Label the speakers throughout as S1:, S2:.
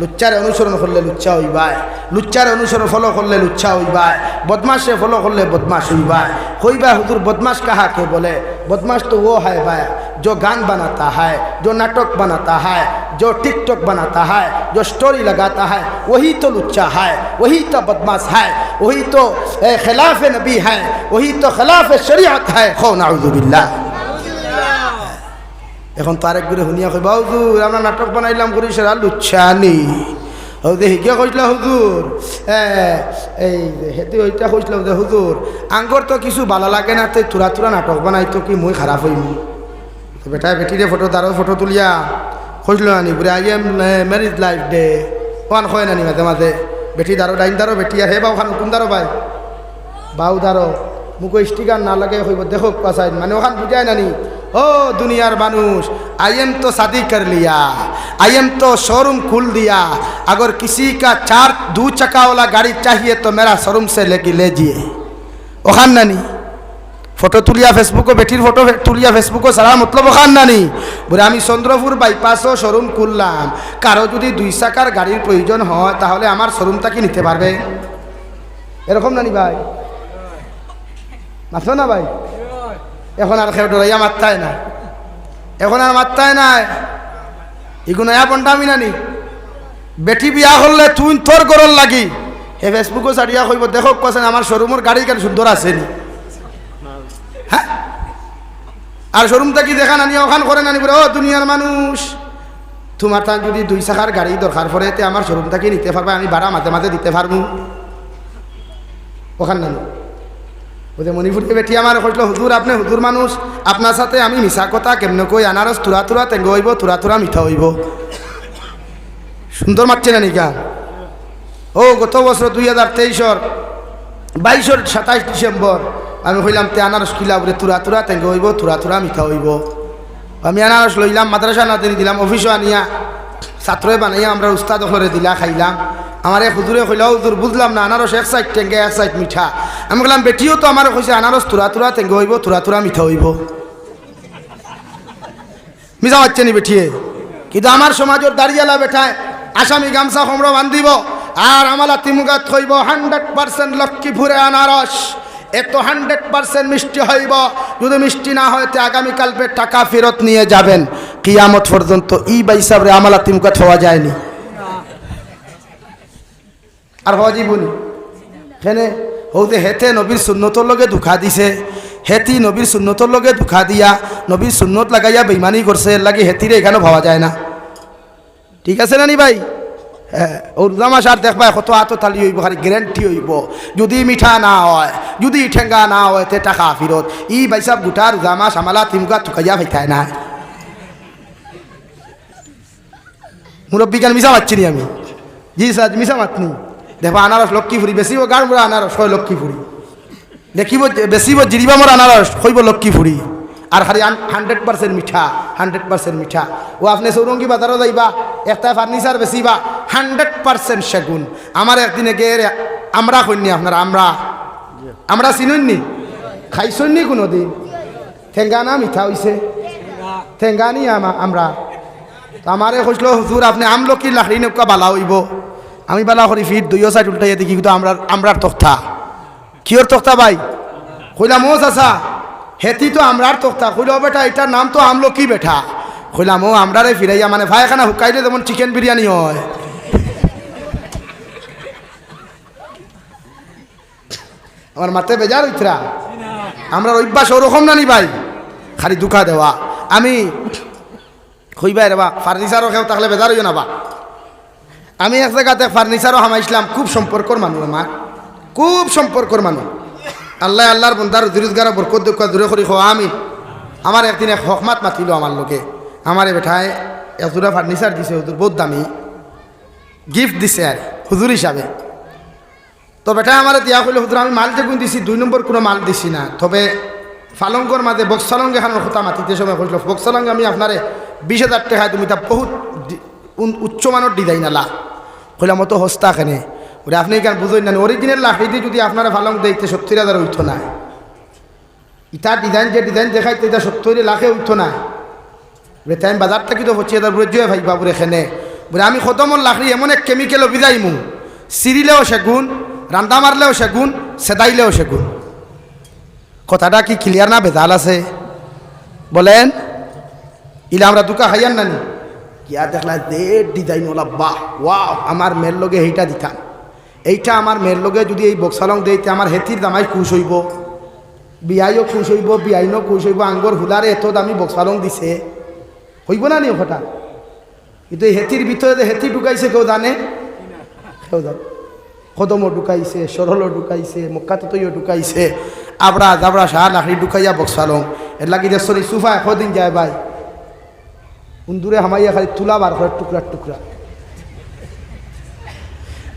S1: লুচ্চারে অনুসরণ করলে লুচ্চা হইবায় লুচ্চারে অনুসরণ ফলো করলে লুচ্চা হইবায় বদমাশে ফলো করলে বদমাশ হইবায় হইবা হুজুর বদমাশ কাহাকে বলে बदमाश तो वो है भाई जो गान बनाता है जो नाटक बनाता है जो टिकटॉक बनाता है जो स्टोरी लगाता है वही तो लुच्चा है वही तो बदमाश है वही तो ए, खिलाफ नबी है वही तो खिलाफ शरीयत है खो नाउजुबिल्लाह এখন তো আরেক করে শুনিয়া কইবা, হুজুর, আমরা নাটক বানাইলাম করি সেরা লুচ্ছানি দেখি, কে কইছিল, হুজুর? এই হেতে ওইটা কইছিল যে, হুজুর, আঙ্গর তো কিছু ভালো লাগে না, তো তুরা তুরা নাটক বানাই তো কি মই খারাপ হইম? বেটা বেটিরে ফটো তারও ফটো তুলিয়া কইছিল, আনি বুড়ে, I am marriage life day one হয় নানি মাঝে মাঝে বেটি দারো, ডাইন দারো, বেটি হে বাউ খান, কোন দারো ভাই বাউ দারো মুখো স্টিকার না লাগে হইব দেখো পাসাই মানে ওখান বুঝায় নানি ও দুনিয়ার মানুষ आई एम तो शादी कर लिया आई एम तो शोरूम खोल दिया अगर किसी का चार दो चक्का वाला गाड़ी चाहिए तो मेरा शोरूम से लेके ले जिए ওখান নানি ফটো তুলিয়া ফেসবুকও বেটির ফটো তুলিয়া ফেসবুকও সারা মতলব ওখান নানি বলে আমি চন্দ্রপুর বাইপাসও শোরুম খুললাম কারো যদি দুই চাকার গাড়ির প্রয়োজন হয় তাহলে আমার শোরুমটা কি নিতে পারবে এরকম নানি ভাই মাথো না ভাই এখন আর খেয়ে ডরাইয়া মাত্রায় না এখন আর মাত্রায় নাই। এগুলো নয়া বন্ডামি নানি। বেটি বিয়া হলে তুই তোর গরল লাগি। হে ফেসবুকও চাড়িয়া কইব, দেখো কছেন আমার শোরুমের গাড়ি কেন সুন্দর আছে হ্যাঁ? আর শোরুমটা কি দেখা নানি? ওখান করে নানি বলে, ও, দুনিয়ার মানুষ। তোমার তার যদি দুই চাকার গাড়ি দরকার তে আমার শোরুমটা কি নিতে পারবে, আমি ভাড়া মাঝে মাঝে দিতে পারব। ওখান নানি ওই যে মণিপুরকে বেটি আমার কইল হুজুর আপনি হুজুর মানুষ। আপনার সাথে আমি মিশা কথা কেমনে কই? আনারস তুরা তুরা তেঙ্গ হইব তুরা তুরা মিঠা হইব। সুন্দর মারছে না নিকা? ও, গত বছর দুই হাজার তেইশর বাইশর সাতাইশ ডিসেম্বর আমি কইলাম, তে আনারস কিলা বলে তুরা তুরা তেঙ্গ হইব তুরা তুরা মিঠা হইব। আমি আনারস লইলাম, মাদ্রাসা না দিলাম অফিসও আনিয়া, ছাত্রই বানাইয়া আমরা উস্তাদ হলে দিলা, খাইলাম। আমার এক হুজুরে কইলা, হুজুর, বুঝলাম না, আনারস এক সাইড টেঙ্গে এক সাইড মিঠা। আমি বললাম বেটিও তো আমার কইছে আনারস তুরা তুরা টেঙ্গে হইব, তুরা তুরা মিঠা হইব। মিশা পাচ্ছে নি বেঠিয়ে? কিন্তু আমার সমাজের দাঁড়িয়ালা বেঠায় আসামি গামছা সমর বান্ধিব, আর আমালা তিমুগা থইব হান্ড্রেড পার্সেন্ট লক্ষ্মীপুরে আনারস। এত হান্ড্রেড পার্সেন্ট মিষ্টি হইব, যদি মিষ্টি না হয় তো আগামীকাল ফের টাকা ফেরত নিয়ে যাবেন। কিয়ামত পর্যন্ত ই বা হিসাবে আমালা তিমুকা থোয়া যায়নি। আর হওয়া জীবনী হেনে হৌতে হেতে নবীর সুন্নতর লগে ধোকা দিছে। হেতি নবীর সুন্নতর লগে ধোকা দিয়া নবীর সুন্নত লাগাইয়া বেইমানি করছে এর লাগে হেতিরে এখানে ভাবা যায় না। ঠিক আছে না নি ভাই? হ্যাঁ ও রোজামাস আর দেখবা কত হাত তালি হইব খালি গ্যারেন্টি হইব যদি মিঠা না হয়, যদি ঠেঙ্গা না হয়, তে টাকা ফিরত ই বাইসাব গোটা রোজামাস আমালা তিমকা থুকাইয়া ভাইতায় না। মুরব্বী গান মিশা নি আমি? জি স্যার মিশা মাতনি দেখবা আনারস লক্ষ্মী ফুরি বেশিব গান মোরা আনারস, হয় লক্ষ্মী ফুরি দেখিব বেশিব জিরিবা মোর আনারস হইব লক্ষ্মী ফুরি আর খালি হান্ড্রেড পার্সেন্ট মিঠা হান্ড্রেড পার্সেন্ট মিঠা। ও আপনি সৌরঙ্গী বাজারও যাইবা একটা ফার্নিচার বেশিবা হান্ড্রেড পার্সেন্ট সেগুন আমার একদিনে গে আমরা কইনি আপনার আমরা আমরা চিনুননি খাইছন্নি কোনো দিন ঠেঙ্গানা মিঠা হইছে ঠেঙ্গানি আমা- আমরা আমারে কইছিল হুজুর আপনি আমলকি লাখড়ি নৌকা বালা হইব। আমি বালা করি ফিট, দুইও সাইড উল্টাইয়া দেখি কিন্তু আমরা আমরার তক্তা। কিয়র তক্তা ভাই? কইলাম, ও চাচা, হেতি তো আমরার তক্তা। কইল বেটা, এটার নাম তো আমলকি বেটা? কইলাম, ও, আমরারে ফিরাইয়া মানে ভাইখানা হুকাইলে যেমন চিকেন বিরিয়ানি হয়। আমার মাথায় বেজার হইতরা। আমরা অভ্যাস ওরকম নানি ভাই, খালি দুঃখা দেওয়া। আমি, কইবাই রে বা, ফার্নিচারও খেও তাহলে বেজার হইও না বা। আমি এক জায়গাতে ফার্নিচারও হামাইছিলাম, খুব সম্পর্কর মানুষ আমার। খুব সম্পর্কর মানুষ। আল্লাহ, আল্লাহর বন্ধার রোজগার বরকত দুঃখ দূরে করি খোয়া আমি আমার একদিন এক হকমাত মাতিল আমার লোকে। আমার বেঠায় এজোড়া ফার্নিচার দিছে, হুজুর, বহুত দামি। গিফট দিছে আর, হুজুর হিসাবে। তো বেটা আমার দিয়া কইলে, হুজুর, আমি মাল যেগুন দিছি, দুই নম্বর কোনো মাল দিছি না। তবে ফালঙ্গর মাঝে বক্সালঙ্গ এখানে কথা মাতিতে সময় বক্সালঙ্গ আমি আপনারে বিশ হাজার টাকা তুমি তা বহুত উচ্চমানের ডিজাইন আলা কইলাম মতো হস্তা খানে ওরে আপনি কেন বুঝই না অরিজিনাল লাকড়ি দিয়ে যদি আপনারা ফালং দেখতে সত্তর হাজার উঠতো না। ইটার ডিজাইন যে ডিজাইন দেখাইতে এটা সত্তর লাখে উঠতো না। রে টাইম বাজার থাকি তো হাজার বুড়ে জুয়ে ভাই বাবুর এখানে বলে আমি খতমর লাকড়ি এমন এক কেমিক্যালও বিজাইমু সিরিলেও সেগুন, রান্দা মারলেও সেগুন, সেদাইলেও সেগুন। কথাটা কি ক্লিয়ার না ভেজাল আছে? বলেন, ইলে আমরা দুকা খাইয়ান নানি? কিয়া দেখলা দে ডিজাইন ওলা বাহ, ওয়াও, আমার মেয়ের লগে এইটা দিতাম এইটা আমার মেয়ের লগে যদি এই বক্সালং দেইতে আমার হেতির দামাই খুশ হইব। বিয়াইও খুশ হইব বিয়াইনও খুশ হইব আঙ্গর হুলারে এত দামি বক্সালং দিছে। হইব না নি হঠাৎ কিন্তু এই হেতির ভিতরে যে হেতি ঢুকাইছে কেউ জানে? কেউ জানে। কদমও ঢুকাইছে সরলও ঢুকাইছে মক্কাতইও ঢুকাইছে। আবরা জাবরা শাহ লাকড়ি ঢুকাইয়া বক্সালং এর লাগি যে সরি সুফা এদিন যায় ভাই। উন্দুরে হামাইয়া খালি তুলা বার করে টুকরা টুকরা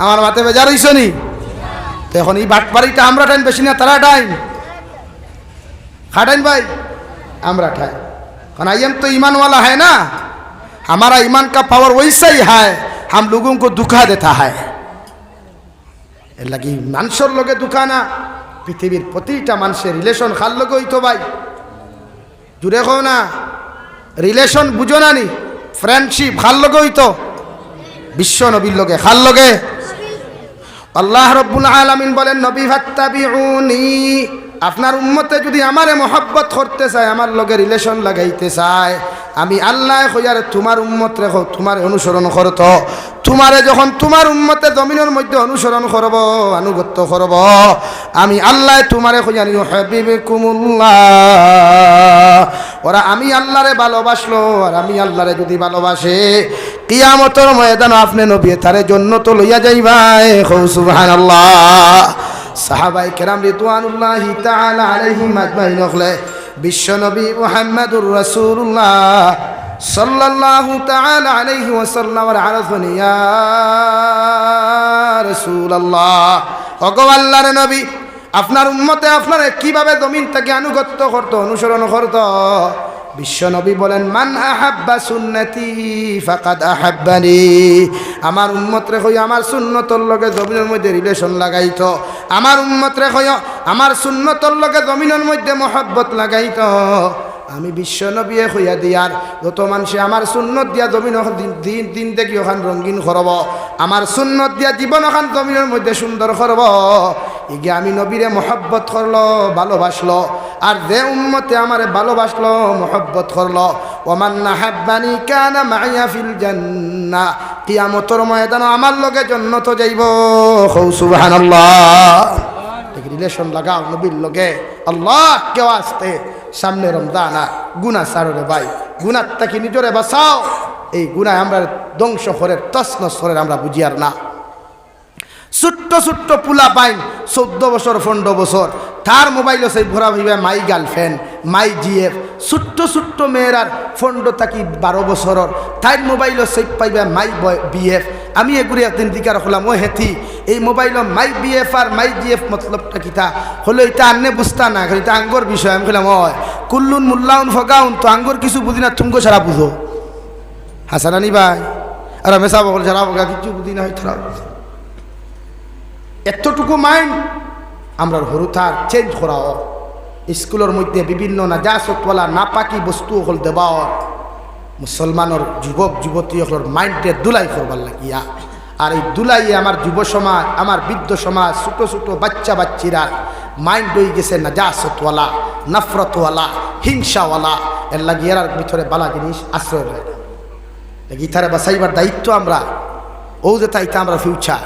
S1: আমার মাথায় বেজার হইছ নি তো এখন এই বাটপাড়িটা আমরা টাইম বেশি না তারা টাইম খাটাইন ভাই আমরা ঠাই কারণ आइम तो ईमान वाला है ना हमारा ईमान का पावर वैसा ही है हम लोगों को दुखा देता है এর লাগি মানুষের লগে দুখা না পৃথিবীর প্রতিটা মানুষের রিলেশন খার লগে হইতো ভাই জুড়ে কও না রিলেশন বুঝো না নি? ফ্রেন্ডশিপ হার লগে হইতো। বিশ্ব নবীর লগে, হার লগে। আল্লাহ রব্বুল আলামিন বলেন, নবী ফাত্তাবিউনি। আপনার উম্মতে যদি আমারে মহব্বত করতে চায়, আমার লগে রিলেশন লাগাইতে চায় আমি আল্লাহ কইয়ারে তোমার উম্মত রেখো তোমার অনুসরণ করত। তোমারে যখন তোমার উম্মতে জমিনের মধ্যে অনুসরণ করব, আনুগত্য করব, আমি আল্লাহ তোমারে কইয়ারি হাবিব কুমুল্লাহ ওরা আমি আল্লাহরে ভালোবাসলো, আর আমি আল্লাহরে যদি ভালোবাসে, কিয়ামতর ময়দান আপনি নবী, তারে জন্য তো লইয়া যাইবাই হৌ সুবহানাল্লাহ। সাহাবাই কেরাম রিদওয়ানুল্লাহ তাআলা আলাইহিম আজমাইন হলে বিশ্ব মোহাম্মদুর রসুল্লাহ সাল্লাল্লাহু তাআলা আলাইহি ওয়াসাল্লামের আরাফনি, ইয়া রাসূলুল্লাহ। ওগো আল্লাহর নবী, আপনার উম্মতে আপনারা কীভাবে জমিন থেকে আনুগত্য করত, অনুসরণ করত? বিশ্ব নবী বলেন, মান আহাব্বা সুন্নতি ফাকাদ আহাব্বানি। আমার উম্মত রে হই আমার সুন্নতর লগে জমিনের মধ্যে রিলেশন লাগাইত। আমার উম্মত রে হই আমার সুন্নতর লগে জমিনের মধ্যে মহব্বত লাগাইত। আমি বিশ্ব নবী হইয়া দিয়ার যত মানুষে আমার সুন্নত দিয়া জমিন দিন দিন দেখি ওখান রঙিন করব। আমার সুন্নত দিয়া জীবন ওখান জমিনের মধ্যে সুন্দর করব। ইগে আমি নবীরে মহব্বত করল, ভালোবাসলো। আর যে উম্মতে আমারে ভালোবাসলো, মহব্বত করল। ওমান নাহাব্বানি কানা মাইয়া ফিল জান্না। কিয়ামতর ময়দান আমার লগে জন্নত যাইব। হৌ, সুবহানাল্লাহ। রিলেশন লাগাও নবীর লগে। আল্লাহ, কেউ আসতে সামনে রমজান আর গুনা সাররে ভাই। গুনার তাকে নিজরে বাঁচাও? এই গুনায় আমরা ধ্বংস করের তসন সরের আমরা বুঝিয়ার না। ছোট্ট ছোট্ট পুলা পাইন চৌদ্দ বছর, পনেরো বছর। তার মোবাইল সেই ভরা ভাইবে মাই গার্লফ্রেন্ড মাই জিএফ। ছোট্ট ছোট্ট মেয়েরার ফন্ড থাকি বারো বছরের। তাইর মোবাইল সেই পাইবে, মাই বিএফ। আমি এগুলি একদিন দিকার হলাম ও হেথি এই মোবাইল মাই বিএফ আর মাই জিএফ মতলবটা কিতা? হলো এটা আন্নে বুঝতা না এটা আঙ্গর বিষয়। আমি বললাম হয় কুল্লুন মুল্লাউন ফগাউন, তো আঙ্গর কিছু বুঝি না তুমগো ছাড়া বুঝো হাসানানি ভাই, আর মেসা বকল ছাড়া বগা, কিছু বুঝি না হয় ছাড়া এতটুকু মাইন্ড আমরা হরুথার চেঞ্জ করা হোক। স্কুলের মধ্যে বিভিন্ন নাজাসতওয়ালা নাপাকি বস্তু হল দেওয়া মুসলমানের যুবক যুবতী হল মাইন্ডে দুলাই করবার লাগিয়া। আর এই দুলাইয়ে আমার যুব সমাজ, আমার বৃদ্ধ সমাজ, ছোটো ছোটো বাচ্চা, বাচ্চিরা মাইন্ড হয়ে গেছে নাজাসতওয়ালা, নফরতওয়ালা, হিংসাওয়ালা। এর লাগিয়ে এর ভিতরে বালা জিনিস আশ্রয় রয় না। গীতারে বাসাইবার দায়িত্ব আমরা। ও যে তাইতে আমরা ফিউচার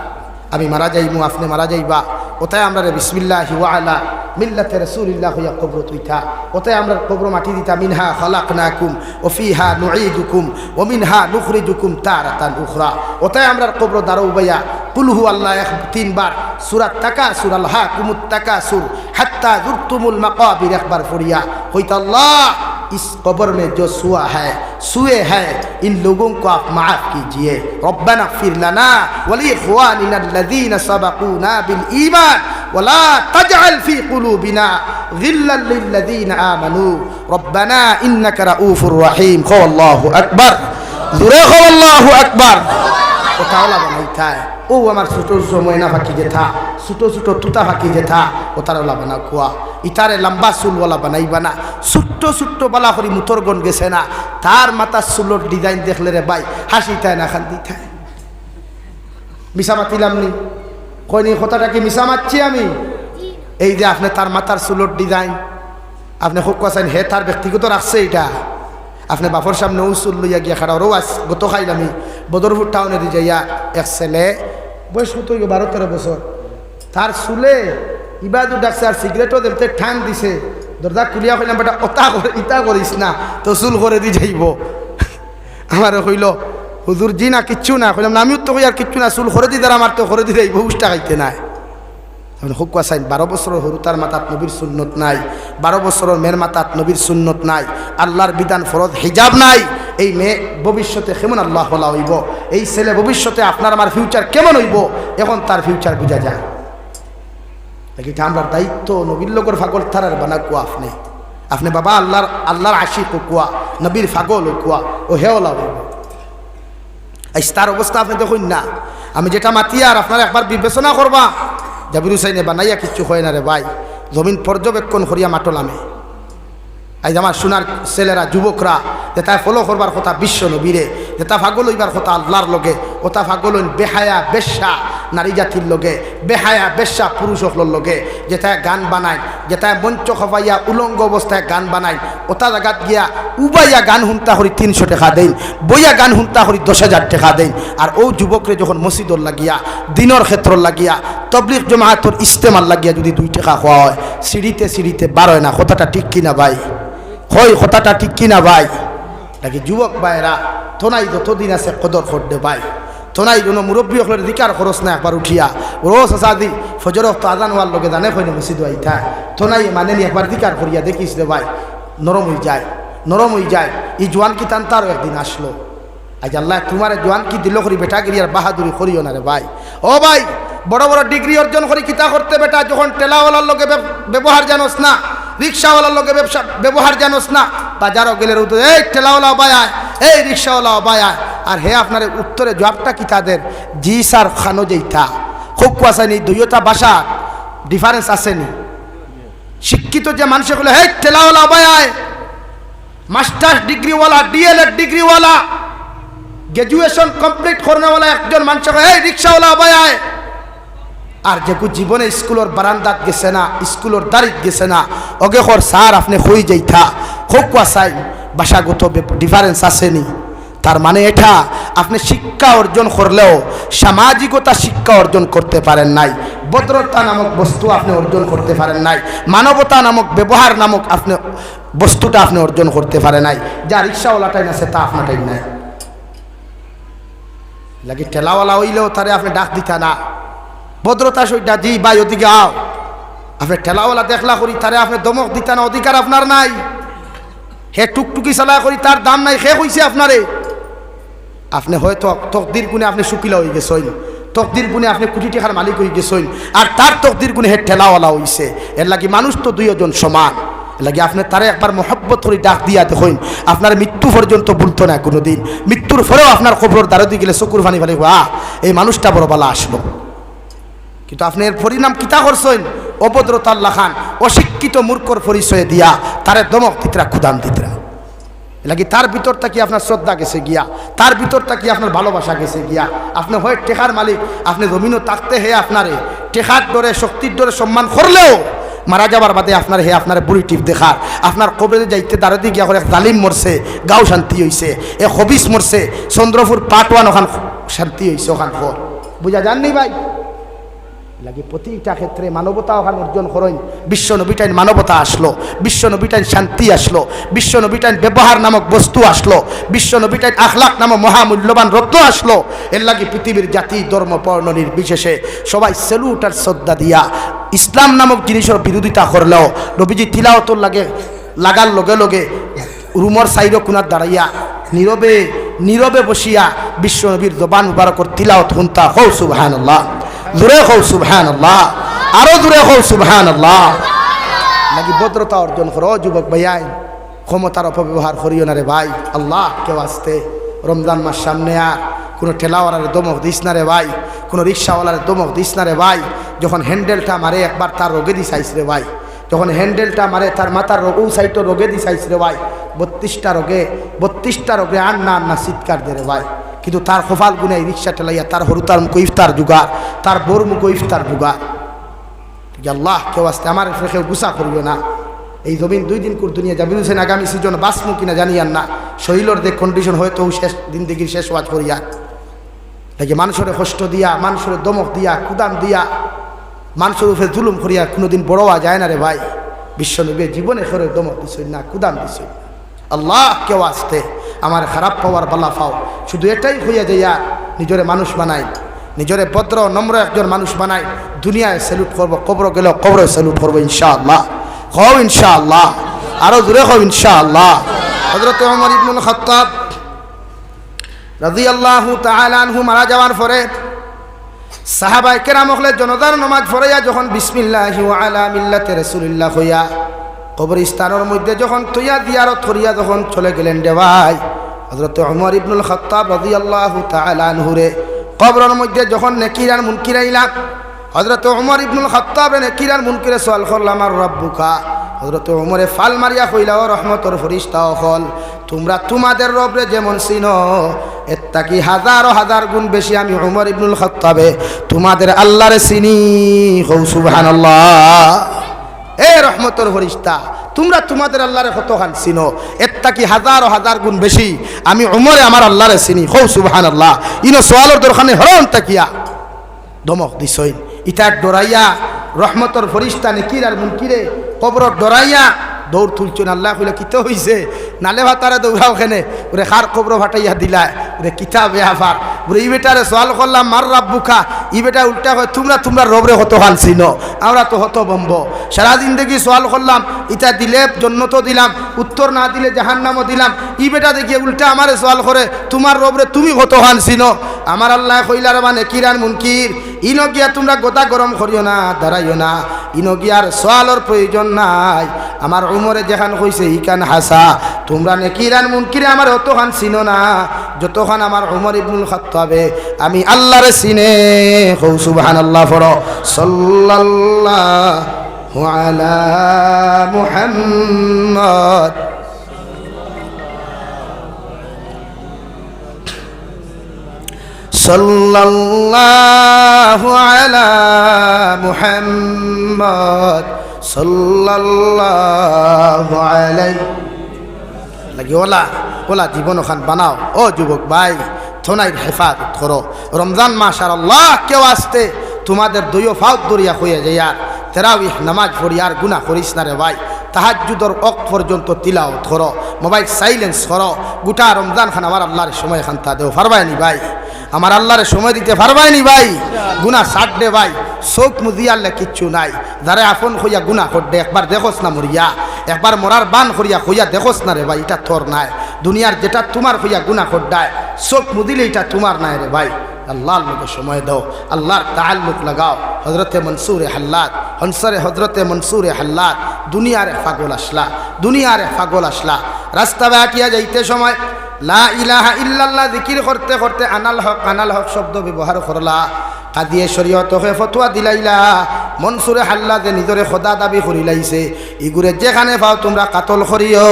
S1: আমি মারা যাইমু, আপনি মারা যাইবা। ওটাই আমরা রে বিসমিল্লাহ আলা মিল্লাতে রসুলিল্লাহ হইয়া কবর তুইতা। ওটাই আমরা কবর মাটি দিতা, মিনহা খলাক নাকুম ও ফিহা নুঈদুকুম, ও মিনহা নুখরিজুকুম তারাতান উখরা। ওটাই আমরা কবর দারো উবাইয়া কুলহু আল্লাহ এক তিনবার, সুরাত তাকা সুর আল্লাহ কুমুত তাকা সুর হাত্তা জুরতুমুল মাকাবির একবার ফরিয়া হইতা আল্লাহ इस कब्र में जो सुआ है सुए है इन लोगों को आप माफ़ कीजिए रब्बना फिर लना वली खुआन सबकूना बिल ईमान वला तजअल फी कुलूबिना गिल्लन लिल्लज़ीन आमनू रब्बना इन्नक रऊफुर रहीम खो अल्लाहु अकबर जुरे खो अल्लाहु अकबर ওটাও লাভানাই থায়। ও আমার ছোটো ময়না ফাঁকি যেথা, ছোটো ছোটো তুতা ফাঁকি যেথা ও তারও লাভানা কুয়া। ইতারে লম্বা চুলওয়ালা বানাইবা না। ছোট্ট ছোট্ট বালা করি মুতরগন গেছে না। তার মাথার চুলোর ডিজাইন দেখলে রে ভাই, হাসি থায় না খান্দি থায়। মিশা মাতিলাম নি? কয়নি কথাটা কি মিশা মারছি আমি? এই যে আপনি তার মাথার চুলোর ডিজাইন, আপনি খুব কাছেন হে তার ব্যক্তিগত রাখছে এটা আপনি বাপর সামনে ও চুল লইয়া গিয়া খাড়া ওরও আস গত খাইলামি বদরপুর টাউনে যাইয়া এক ছেলে, বয়স কত বারো, তেরো বছর। তার চুলে ইবাদু ডাকছে আর সিগারেটও দেখতে ঠান দিছে। দরজা খুলিয়া কইলাম, বেটা অতা করে ইতা করিস না, তো চুল করে দি যাইব। আমার কইল, হুজুর, জি না, কিচ্ছু না। কইলাম আমিও তো কই আর কিচ্ছু না, চুল করে দি দ্বারা আমার তো করে দি যাইব উষ্টা খাইতে নাই। তখন হুক আসাইন বারো বছরের হরুতার মাতাত নবীর সুন্নত নাই বারো বছরের মেয়ের মাতাত নবীর সুন্নত নাই আল্লাহর বিধান ফরজ হিজাব নাই, এই মেয়ে ভবিষ্যতে কেমন আল্লাহ হইব? এই ছেলে ভবিষ্যতে আপনার আমার ফিউচার কেমন হইব? এখন তার ফিউচার বোঝা যায়। এটা আমরা দায়িত্ব নবীর লোকের ফাগল থারার বানা কুয়া আপনি। আপনি বাবা আল্লাহর আল্লাহর আশিক কুয়া নবীর ফাগল কুয়া ও হেওলা হইব। এই তার অবস্থা আপনি দেখুন না। আমি যেটা মাতি আপনারা একবার বিবেচনা করবা জাবির হুসাইনে বানাইয়া কিচ্ছু হয় না রে ভাই। জমিন পর্যবেক্ষণ করিয়া মাটলামে আজ আমার সোনার ছেলেরা, যুবকরা তাই ফলো করবার কথা বিশ্ব নবীরে, যে তা ফাগল হইবার কথা আল্লাহর লগে, ও তা ফাগল হইন বেহায়া, বেশ্যা। নারী জাতির লগে, বেহায়া, বেশ্যা পুরুষ সকলের লগে যেটায় গান বানায় যেটায় মঞ্চ খপাইয়া উলঙ্গ অবস্থায় গান বানায় ওটা জায়গাত গিয়া উবাইয়া গান হুনতা করি তিনশো টাকা দেন বইয়া গান হুনতা করি দশ হাজার টাকা দেন আর ও যুবকরে যখন মসজিদর লাগিয়া দিনর ক্ষেত্র লাগিয়া তবলিক জমাহাতর ইস্তেমাল লাগিয়া যদি দুই টাকা খাওয়া হয় সিঁড়িতে সিঁড়িতে বারোয় না কথাটা ঠিক কিনা ভাই? হয় কথাটা ঠিক কিনা ভাই? নাকি যুবক ভাইরা থনাই যতদিন আছে কদর করতে ভাই। থনাই কোনো মুরব্বী হলের দিকার খরচ না একবার উঠিয়া। রোজ আসাদি ফজর তো আদান হওয়ার লগে জানে হয় মসজিদ আইতা। থনাই মানে নি একবার দিকার করিয়া দেখিস রে ভাই। নরম হয়ে যায় নরম হয়ে যায়। এই জোয়ান কি তান তারও একদিন আসলো। আজ আল্লাহ তোমার জোয়ান কি দিল করি বেটা গিরি আর বাহাদুরি করিও না রে ভাই। ও ভাই, বড় বড় ডিগ্রি অর্জন করি কিতা করতে বেটা, যখন টেলাওয়ালার লোকে ব্যবহার জানোস না। রিক্সাওয়ালার লোকে ব্যবসা ব্যবহার জানোস না, বাজারও গেলে উত্তর এই ঠেলাওয়ালা বায়ায় এই রিক্সাওয়ালা বায়ায় আর হে আপনার উত্তরে জবাবটা কি তাদের? জি স্যার, খানো যেইটা খুব কুয়াশানি দুইটা ভাষা ডিফারেন্স আসেনি শিক্ষিত যে মানুষগুলো হে ঠেলাওয়ালা বায়ায় মাস্টার্স ডিগ্রিওয়ালা, ডিএলএড ডিগ্রিওয়ালা গ্রাজুয়েশন কমপ্লিট করনেওয়ালা একজন মানুষ এই রিক্সাওয়ালা বায়ায় আর যেকু জীবনে স্কুলের বারান্দাত গেছে না স্কুলের দাঁড়িত গেছে না, অগে হর স্যার আপনি হয়ে যাইতা হোক চাই, ভাষাগত ডিফারেন্স আসেনি তার মানে এটা, আপনি শিক্ষা অর্জন করলেও সামাজিকতা শিক্ষা অর্জন করতে পারেন নাই ভদ্রতা নামক বস্তু আপনি অর্জন করতে পারেন নাই মানবতা নামক ব্যবহার নামক আপনি বস্তুটা আপনি অর্জন করতে পারেন নাই, যা রিক্সাওয়ালাটাই আছে তা আপনারটাই নাই। লাগে ঠেলাওয়ালা হইলেও তারে আপনি ডাক দিতা না। ভদ্রতা সইটা দি, ভাই, ওদিকে আও। আপনি ঠেলাওয়ালা দেখলা করি, তারে আপনি দমক দিতা না অধিকার আপনার নাই। হে টুকটুকি চালা করি, তার দাম নাই সে কইছে আপনারে। আপনি হয়তো তকদির গুণে আপনি শুকিলা হয়ে গেছেন তকদির গুণে আপনি কোটি টাকার মালিক হয়ে গেছেন আর তার তকদির গুণে হে ঠেলাওয়ালা হইছে। এর লাগি মানুষ তো দুইজন সমান। লাগি আপনি তারে একবার মহব্বত করে ডাক দিয়া দেখুন আপনার মৃত্যু পর্যন্ত ভুলতো না কোনোদিন। মৃত্যুর পরেও আপনার খবর দাঁড়িয়ে গেলে চকুর ফানি ফানি আ এই মানুষটা বড় বালা আসলো। কিন্তু আপনি এর পরিণাম কিতা করছেন? অভদ্রতাল্লা খান, অশিক্ষিত মূর্খর পরিচয় দিয়া তারে দমক দিতরা ক্ষুদান দিতরা। লাগি তার ভিতর থাকি আপনার শ্রদ্ধা গেছে গিয়া? তার ভিতর থাকি আপনার ভালোবাসা গেছে গিয়া? আপনি হয় টেকার মালিক, আপনি জমিনও তাকতে হে আপনারে। টেকার ডরে শক্তির ডরে সম্মান করলেও মারা যাবার বাদে আপনার হে আপনার বুড়ি টিপ দেখার। আপনার কবরে যাইতে দাঁড়াতে গিয়া করে জালিম মরছে, গাও শান্তি হইছে। এ হবিস মরছে, চন্দ্রপুর পাটওয়ান ওখান শান্তি হইছে ওখান ঘর। বুঝা যাননি ভাই? লাগে প্রতিটা ক্ষেত্রে মানবতা ওখানে অর্জন করেন বিশ্ব নবীটাইন মানবতা আসলো, বিশ্ব নবীটাইন শান্তি আসলো, বিশ্ব নবীটাইন ব্যবহার নামক বস্তু আসলো, বিশ্ব নবীটাইন আখলাক নামক মহামূল্যবান রত্ন আসলো। এর লাগে পৃথিবীর জাতি, ধর্ম, বর্ণ নির্বিশেষে সবাই সেলুট আর শ্রদ্ধা দিয়া ইসলাম নামক জিনিসের বিরোধিতা করলেও নবীজি তিলাওতর লাগে লাগার লগে লগে রুমর সাইড কোনার দাঁড়াইয়া নীরবে নীরবে বসিয়া বিশ্ব নবীর জবান মুবারকর তিলাওত হুন্তা। হৌ সুবহান আল্লাহ দূরে হও সুবহান আল্লাহ আরও দূরে হও সুবহান আল্লাহ নাকি ভদ্রতা অর্জন করো যুবক ভাইয়াই? ক্ষমতার অপব্যবহার করিও না রে ভাই। আল্লাহ, কেউ আসতে রমজান মাস সামনে আর কোনো ঠেলাওয়ালার দমক দিস না রে ভাই। কোনো রিক্সাওয়ালার দমক দিস না রে ভাই। যখন হ্যান্ডেলটা মারে, একবার তার রোগে দিস আইস রে ভাই। যখন হ্যান্ডেলটা মারে, তার মাথার রোগ সাইডটা রোগে দিস আইস রে ভাই। বত্রিশটা রোগে বত্রিশটা রোগে আন্না আন্না চিৎকার দে রে ভাই। কিন্তু তার খোফাল গুনে রিক্সা ঠেলাইয়া তার হরুতার মুখ ইফতার যুগা তার বোর মুখ ইফতার যুগা আল্লাহ, কেউ আসতে আমার কেউ গুসা করবে না। এই জমিন দুই দিন কুর দুনিয়া যাবি হোসেন আগামী সিজন বাসমু কিনা জানিয়ান না। শৈলর যে কন্ডিশন হয়তো শেষ দিন দিগির শেষ ওয়াজ করিয়া। দেখে মানুষের কষ্ট দিয়া, মানুষের দমক দিয়া, কুদাম দিয়া, মানুষের উপরে জুলুম করিয়া কোনোদিন বড় হওয়া যায় না রে ভাই। বিশ্বনবী জীবনে সরে দমক দিছই না, কুদাম দিছই আল্লাহ, কেউ আসতে আমার খারাপ পাওয়ার বালা পাও শুধু এটাই হইয়া যাইয়া নিজরে মানুষ বানাই। নিজরে ভদ্র, নম্র একজন মানুষ বানাই। দুনিয়ায় স্যালুট করব, কবর গেল, কবরে স্যালুট করব, ইনশাআল্লাহ। হও ইনশাআল্লাহ। আরও দূরে হও ইনশাআল্লাহ। হজরত ওমর ইবনুল খত্তাব রাজি আল্লাহ তালানহু মারা যাওয়ার পরে সাহাবাই কেরাম জনতার নমাজ ফরাইয়া যখন বিসমিল্লাহ আলা মিল্লাতে রসুলিল্লাহ হইয়া কবরস্থানের মধ্যে যখন তৈয়া দিয়ারত করিয়া যখন চলে গেলেন দেবাই হজরত অমর ইবনুল খত্তাব রাজি আল্লাহ তালানহুরে কবরের মধ্যে যখন নেকিরার মুনকিরাইলাম হজরত অমর ইবনুল খত্তাব নেকিরার মুনকিরে সোয়াল করলাম, আর রব্বুকা? হজরত ওমরে ফাল মারিয়া কইলা, ও রহমতর ফরিস্তা হল তোমরা তোমাদের রবরে যেমন চিনো, এত্তা কি হাজার হাজার গুণ বেশি আমি ওমর ইবনুল খত্তাবে তোমাদের আল্লাহরে চিনি হৌ সুবহানাল্লাহ। এ রহমতর ফরিস্তা, তোমরা তোমাদের আল্লাহরে কতখান চিনো? এত্তা কি হাজার হাজার গুণ বেশি? আমি ওমরে আমার আল্লাহরে চিনি। হৌ, সুবহানাল্লাহ। ইনো সোয়ালোর দরখানে হরণ তাকিয়া। ধমক দিছই ইটার ডরাইয়া, রহমতর ফরিস্তা, নেকির আর মুনকিরে কবর ডরাইয়া দৌড় তুলছেন। আল্লাহ কইলে কিতে হইছে? নালে ভাতারে দৌড়াও খেনে ওরে, খার কবর ফাটাইয়া দিলা। ওরে কিতা বেয়া ওরে ই সোয়াল করলাম, মার রাব্বুকা ই বেটা উল্টা কয়, তোমরা তোমরা রবরে হত হান চিনো আমরা তো হত বম্ব সারা জিন্দগি সোয়াল করলাম, ইটা দিলে জন্নত দিলাম, উত্তর না দিলে জাহান্নামও দিলাম। ই বেটা দেখিয়ে উল্টা আমারে সোয়াল করে, তোমার রবরে তুমি হত হান চিনো আমার আল্লাহ কইলার মানে কিরান মুনকির? ইনো তোমরা গোতা গরম করিও না, দাঁড়াইও না। ইনো গিয়ার সোয়ালর প্রয়োজন নাই। আমার উমরে যেখান কইছে ইকান হাসা। তোমরা নে কিরান মুনকিরে, আমার অতখান চিনো না। যতক্ষণ আমার উমর ইবনুল খত্তাবে, আমি আল্লাহর সিনে কৌ সুবাহান আল্লাহ ফর সাল্লাল্লাহু আলা মুহাম্মদ। সাল্লাল্লাহু আলা মুহাম্মদ। সাল্লাল্লাহু আলাইহি লাগি ওলা। ওলা জীবন ওখান বানাও। ও যুবক ভাই থোনাই হেফাজত করো রমজান মাস আর আল্লাহ কেউ আসতে তোমাদের দইও ফাউত দরিয়া যায় আর তেরাউিহ নামাজ পড়ি আর গুণা করিস না রে ভাই। তাহাজুদর অক পর্যন্ত তিলাও ধরো মোবাইল সাইলেন্স করো গোটা রমজান খান আমার আল্লাহর সময় খান তা দেও। পারবায়নি ভাই। আমার আল্লাহরে সময় দিতে পারবায়নি ভাই। গুনা ষাট দে ভাই। চোখ মুদি আল্লাহ কিচ্ছু নাই। যারা আপন হইয়া গুনা করডে একবার দেখোস না মরিয়া একবার মরার বান করিয়া হইয়া দেখোস না রে ভাই, এটা তোর নাই। দুনিয়ার যেটা তোমার হইয়া গুনা করডায় চোখ মুদিলে এটা তোমার নাই রে ভাই। আল্লাহর লোকে সময় দাও, আল্লাহর তাল্লুক লাগাও। হজরতে মনসুরে হাল্লাত হনসরে হজরতে মনসুরে হাল্লাত দুনিয়ারে ফাগল আসলা, দুনিয়ারে ফাগল আসলা। রাস্তা বাটিয়া যাইতে সময়, লা ইলাহা ইল্লাল্লাহ জিকির করতে করতে আনাল হক আনাল হক শব্দ ব্যবহার করলা। কাদিয়ে শরীয়ত হয়ে ফতুয়া দিলাইলা মনসুরে হাল্লা যে নিজরে খোদা দাবি করিলাইছে ইগুরে যেখানে পাও তোমরা কাতল করিও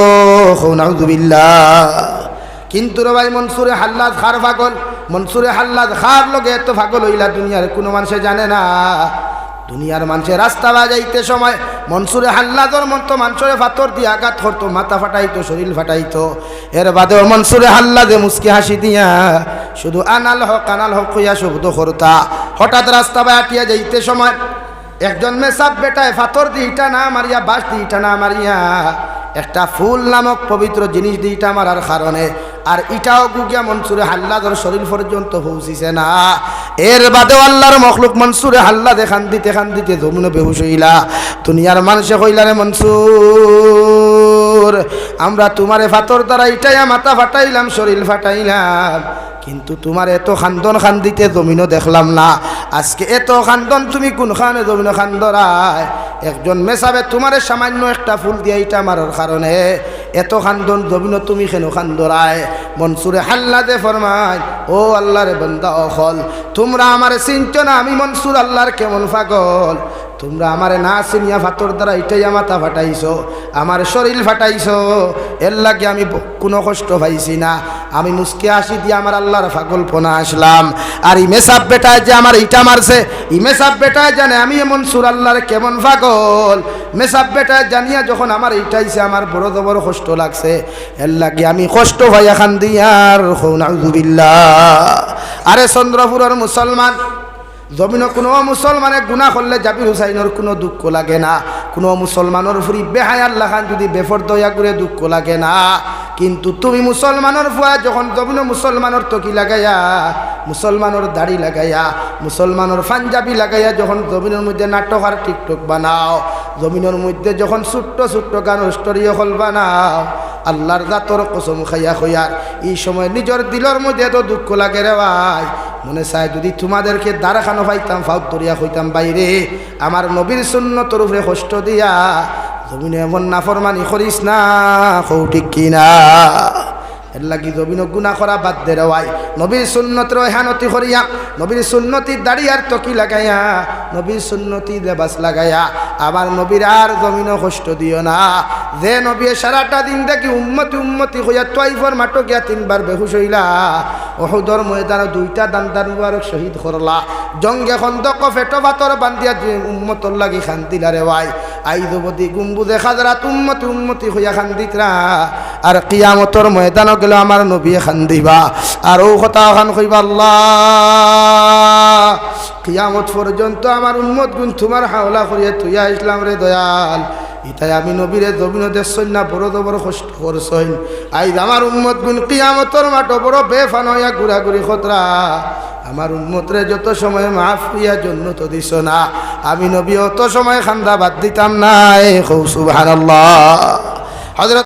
S1: নাউজুবিল্লাহ। কিন্তু রে ভাই, মনসুরে হাল্লাদ খার পাগল। মনসুরে হাল্লাদ খার লগে এত পাগল হইলা দুনিয়ার, কোনো মানুষে জানে না। দুনিয়ার মানুষের রাস্তা বাজাইতে সময়, মনসুরে হাল্লাদর মতো মানুষের ফাতর দিয়ে আঘাত করতো, মাথা ফাটাইতো, শরীর ফাটাইতো। এর বাদেও মনসুরে হাল্লাদে মুসকি হাসি দিয়া, শুধু আনাল হক আনাল হক হইয়া শব্দ করতা। হঠাৎ রাস্তা বাটিয়া যাইতে সময় একজন মেসাব বেটায় ফাতর দি ইটা না মারিয়া বাস দি ইটা না মারিয়া। একটা ফুল নামক পবিত্র জিনিস দি ইটা মারার কারণে। আর ইটাও গুগিয়া মনসুরে হাল্লাদর শরীর পর্যন্ত পৌঁছিছে না। এর বাদেও আল্লাহর মখলুক মনসুরে হাল্লা দেখান দিতে খান দিতে জমুনে বেহুশ হইলা। দুনিয়ার মানুষে কইলারে, মনসুর আমরা তোমারে ফাতর দ্বারা ইটাইয়া মাথা ফাটাইলাম, শরীর ফাটাইলাম। কিন্তু তোমার এত খান্দন খান্দিতে জমিনও দেখলাম না। আজকে এত খান্দন, তুমি কোনখানে জমিন খান্দরায়? একজন মেসাবে তোমার সামান্য একটা ফুল দিয়ে ইটা মারার কারণে এত খান্দন জমিন তুমি কেন খান্দরায়? মনসুরে হাল্লাদে ফরমায়, ও আল্লাহরে বন্দা অখল তোমরা আমার চিন্ত না? আমি মনসুর আল্লাহর কেমন পাগল? তোমরা আমারে না চিনিয়া ফাতর দ্বারা এটাই মাথা ফাটাইছো, আমার শরীর ফাটাইছো, এর লাগে আমি কোনো কষ্ট পাইছি না। আমি মুসকে আসি দিয়ে আমার আল্লাহর ফাগল ফোনা আসলাম। আর ইমেসাব বেটায় যে আমার ইটা মারছে ইমেসাব বেটায় জানে আমি এমন সুর আল্লাহর কেমন ফাগল মেসাব বেটায় জানিয়া যখন আমার ইটাইছে, আমার বড় জবর কষ্ট লাগছে। এর লাগে আমি কষ্ট ভাই এখান দিয়ার আরে চন্দ্রপুরের মুসলমান জমিন কোনো মুসলমানে গুণা করলে জাবির হুসাইনের কোনো দুঃখ লাগে না। কোনো মুসলমানের ফুরি বেহায় আল্লাহ খান যদি বেফর দয়া করে দুঃখ লাগে না। কিন্তু তুমি মুসলমানের ফুয়া, যখন জমিন মুসলমানের টকি লাগাইয়া, মুসলমানের দাড়ি লাগাইয়া, মুসলমানের পাঞ্জাবি লাগাইয়া যখন জমিনের মধ্যে নাটক আর টিকটক বানাও, জমিনের মধ্যে যখন ছোট্ট ছোট্ট গান স্টোরিও হল বানাও, আল্লাহর জাতর কসম খাইয়া খইয়ার এই সময় নিজের দিলের মধ্যে এত দুঃখ লাগে রে ভাই। মনে চায়, যদি তোমাদেরকে দাঁড়াখানো পাইতাম, ফাউত দরিয়া হইতাম বাইরে, আমার নবীর শূন্য তরুফে কষ্ট দিয়া, জমিনে এমন নাফরমানি করিস না কৌ ঠিক কিনা লাগি জমিন গুণা করা বাদ দে রেওয়াই নবীর সুন্নত রহানতি করিয়া, নবীর সুন্নতি দাড়িয়ার তকি লাগাইয়া, নবীর সুন্নতি লেবাস লাগাইয়া আবার নবীর আর জমিনও কষ্ট দিও না। যে নবী সারাটা দিন দেখি উন্মতি উন্মতি হইয়া তোয়াইফর মাটো গিয়া তিনবার বেহুশ হইলা। ওহুদর ময়দানে দুইটা দান্দার মুবারক শহীদ করলা। জঙ্গে খন্দক ফেটো ভাতর বান্ধিয়া উম্মতর লাগি খান্দিলা রে ভাই। আইদবতী গুম্বুদে খাজরাত উম্মতি উম্মতি হইয়া খান্দিতরা। আর কিয়ামতর ময়দানও গেল আমার নবী খান্দিবা আর ও কথা খান আল্লাহ, কিয়ামত পর্যন্ত আমার উন্মত গুণ তোমার হাওলা করিয়া তুইয়া ইসলাম রে দয়াল। ইতাই আমি নবীরে জমিন দেখছই না বড় বড় কষ্ট করছইন আইজ আমার উম্মত গুণ কিয়ামতর মাটো বড় বেফান হইয়া ঘুরাঘুরি খতরা। আমার উন্মতরে যত সময় মাফ হইয়া জন্য তো দিস না। আমি নবী অত সময় খান্দা বাদ দিতাম না এ সুবহানাল্লাহ। হযরত